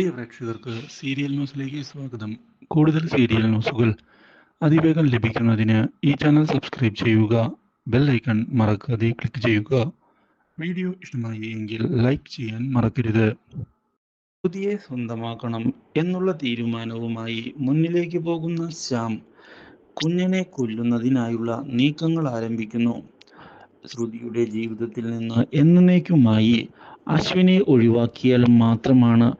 പ്രിയ പ്രേക്ഷകർക്ക് സീരിയൽ ന്യൂസിലേക്ക് സ്വാഗതം. കൂടുതൽ സീരിയൽ ന്യൂസുകൾ അതിവേഗം ലഭിക്കുന്നതിന് ഈ ചാനൽ സബ്സ്ക്രൈബ് ചെയ്യുക ബെൽ ഐക്കൺ മറക്കാതെ ക്ലിക്ക് ചെയ്യുക. വീഡിയോ ഇഷ്ടമായി എങ്കിൽ ലൈക്ക് ചെയ്യാൻ മറക്കരുത്. പുതിയ സ്വന്തമാക്കണം എന്നുള്ള തീരുമാനവുമായി മുന്നിലേക്ക് പോകുന്ന ശ്യാം കുഞ്ഞിനെ കൊല്ലുന്നതിനായുള്ള നീക്കങ്ങൾ ആരംഭിക്കുന്നു. ശ്രുതിയുടെ ജീവിതത്തിൽ നിന്ന് എന്നേക്കുമായി അശ്വിനെ ഒഴിവാക്കിയാൽ മാത്രമാണ്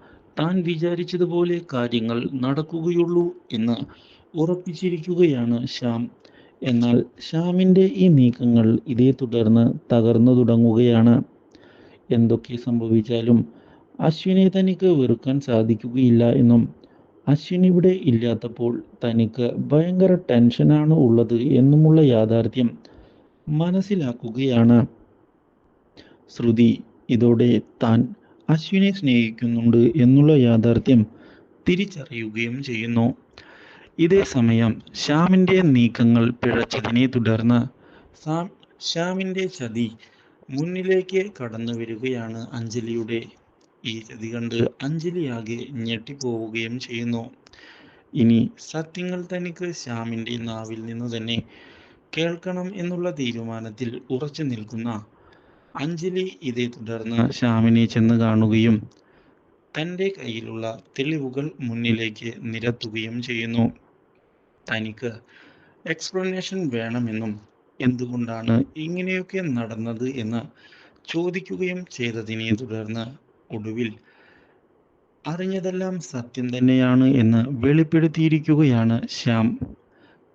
താൻ വിചാരിച്ചതുപോലെ കാര്യങ്ങൾ നടക്കുകയുള്ളൂ എന്ന് ഉറപ്പിച്ചിരിക്കുകയാണ് ശ്യാം. എന്നാൽ ശ്യാമിന്റെ ഈ നീക്കങ്ങൾ ഇതേ തുടർന്ന് തകർന്നു തുടങ്ങുകയാണ്. എന്തൊക്കെ സംഭവിച്ചാലും അശ്വിനെ തനിക്ക് വെറുക്കാൻ സാധിക്കുകയില്ല എന്നും അശ്വിൻ ഇവിടെ ഇല്ലാത്തപ്പോൾ തനിക്ക് ഭയങ്കര ടെൻഷനാണ് ഉള്ളത് എന്നുമുള്ള യാഥാർത്ഥ്യം മനസ്സിലാക്കുകയാണ്. ശ്രുതി ഇതോടെ താൻ അശ്വിനെ സ്നേഹിക്കുന്നുണ്ട് എന്നുള്ള യാഥാർത്ഥ്യം തിരിച്ചറിയുകയും ചെയ്യുന്നു. ഇതേ സമയം ശ്യാമിന്റെ നീക്കങ്ങൾ പിഴച്ചതിനെ തുടർന്ന് സാം ശ്യാമിന്റെ ചതി മുന്നിലേക്ക് കടന്നു വരികയാണ് അഞ്ജലിയുടെ. ഈ ചതി കണ്ട് അഞ്ജലി ആകെ ഞെട്ടിപ്പോവുകയും ചെയ്യുന്നു. ഇനി സത്യങ്ങൾ തനിക്ക് ശ്യാമിന്റെ നാവിൽ നിന്ന് തന്നെ കേൾക്കണം എന്നുള്ള തീരുമാനത്തിൽ ഉറച്ചു നിൽക്കുന്ന അഞ്ജലി ഇതേ തുടർന്ന് ശ്യാമിനെ ചെന്ന് കാണുകയും തന്റെ കയ്യിലുള്ള തെളിവുകൾ മുന്നിലേക്ക് നിരത്തുകയും ചെയ്യുന്നു. തനിക്ക് എക്സ്പ്ലനേഷൻ വേണമെന്നും എന്തുകൊണ്ടാണ് ഇങ്ങനെയൊക്കെ നടന്നത് എന്ന് ചോദിക്കുകയും ചെയ്തതിനെ തുടർന്ന് ഒടുവിൽ അറിഞ്ഞതെല്ലാം സത്യം തന്നെയാണ് എന്ന് വെളിപ്പെടുത്തിയിരിക്കുകയാണ് ശ്യാം.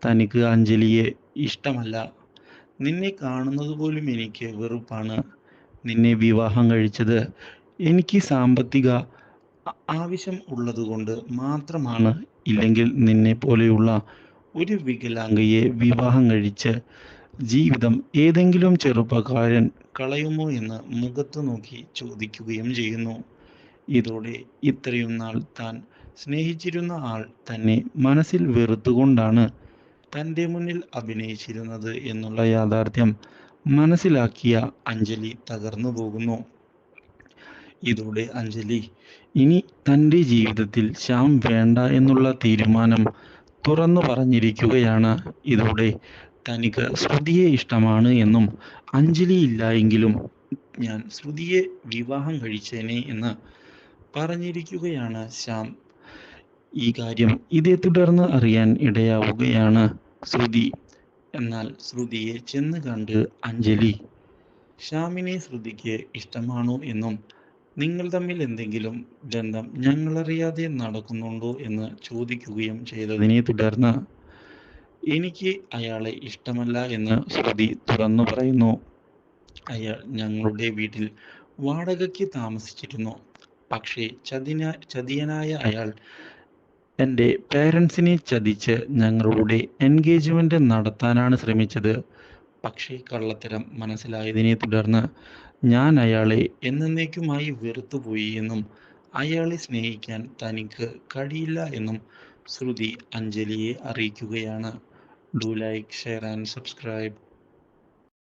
തനിക്ക് അഞ്ജലിയെ ഇഷ്ടമല്ല. നിന്നെ കാണുന്നത് പോലും എനിക്ക് വെറുപ്പാണ്. നിന്നെ വിവാഹം കഴിച്ചത് എനിക്ക് സാമ്പത്തിക ആവശ്യം ഉള്ളതുകൊണ്ട് മാത്രമാണ്. ഇല്ലെങ്കിൽ നിന്നെ പോലെയുള്ള ഒരു വികലാംഗയെ വിവാഹം കഴിച്ച് ജീവിതം ഏതെങ്കിലും ചെറുപ്പക്കാരൻ കളയുമോ എന്ന് മുഖത്ത് നോക്കി ചോദിക്കുകയും ചെയ്യുന്നു. ഇതോടെ ഇത്രയും നാൾ താൻ സ്നേഹിച്ചിരുന്ന ആൾ തന്നെ മനസ്സിൽ വെറുത്തുകൊണ്ടാണ് തന്റെ മുന്നിൽ അഭിനയിച്ചിരുന്നത് എന്നുള്ള യാഥാർത്ഥ്യം മനസ്സിലാക്കിയ അഞ്ജലി തകർന്നു പോകുന്നു. ഇതോടെ അഞ്ജലി ഇനി തന്റെ ജീവിതത്തിൽ ശ്യാം വേണ്ട എന്നുള്ള തീരുമാനം തുറന്നു പറഞ്ഞിരിക്കുകയാണ്. ഇതോടെ തനിക്ക് ശ്രുതിയെ ഇഷ്ടമാണ് എന്നും അഞ്ജലി ഇല്ല എങ്കിലും ഞാൻ ശ്രുതിയെ വിവാഹം കഴിച്ചേനെ എന്ന് പറഞ്ഞിരിക്കുകയാണ് ശ്യാം. ഈ കാര്യം ഇതേ തുടർന്ന് അറിയാൻ ഇടയാവുകയാണ്. ശ്രുതി. എന്നാൽ ശ്രുതിയെ ചെന്ന് കണ്ട് അഞ്ജലി ശ്യാമിനെ ശ്രുതിക്ക് ഇഷ്ടമാണോ എന്നും നിങ്ങൾ തമ്മിൽ എന്തെങ്കിലും ബന്ധം ഞങ്ങളറിയാതെ നടക്കുന്നുണ്ടോ എന്ന് ചോദിക്കുകയും ചെയ്തതിനെ തുടർന്ന് എനിക്ക് അയാളെ ഇഷ്ടമല്ല എന്ന് ശ്രുതി തുറന്നു പറയുന്നു. അയാൾ ഞങ്ങളുടെ വീട്ടിൽ വാടകയ്ക്ക് താമസിച്ചിരുന്നു. പക്ഷേ ചതിന ചതിയനായ അയാൾ എന്റെ പേരൻസിനെ ചതിച്ച് ഞങ്ങളുടെ എൻഗേജ്മെന്റ് നടത്താനാണ് ശ്രമിച്ചത്. പക്ഷേ കള്ളത്തരം മനസ്സിലായതിനെ തുടർന്ന് ഞാൻ അയാളെ എന്നേക്കുമായി വെറുത്തുപോയി എന്നും അയാളെ സ്നേഹിക്കാൻ തനിക്ക് കഴിയില്ല എന്നും ശ്രുതി അഞ്ജലിയെ അറിയിക്കുകയാണ്. Do like share and subscribe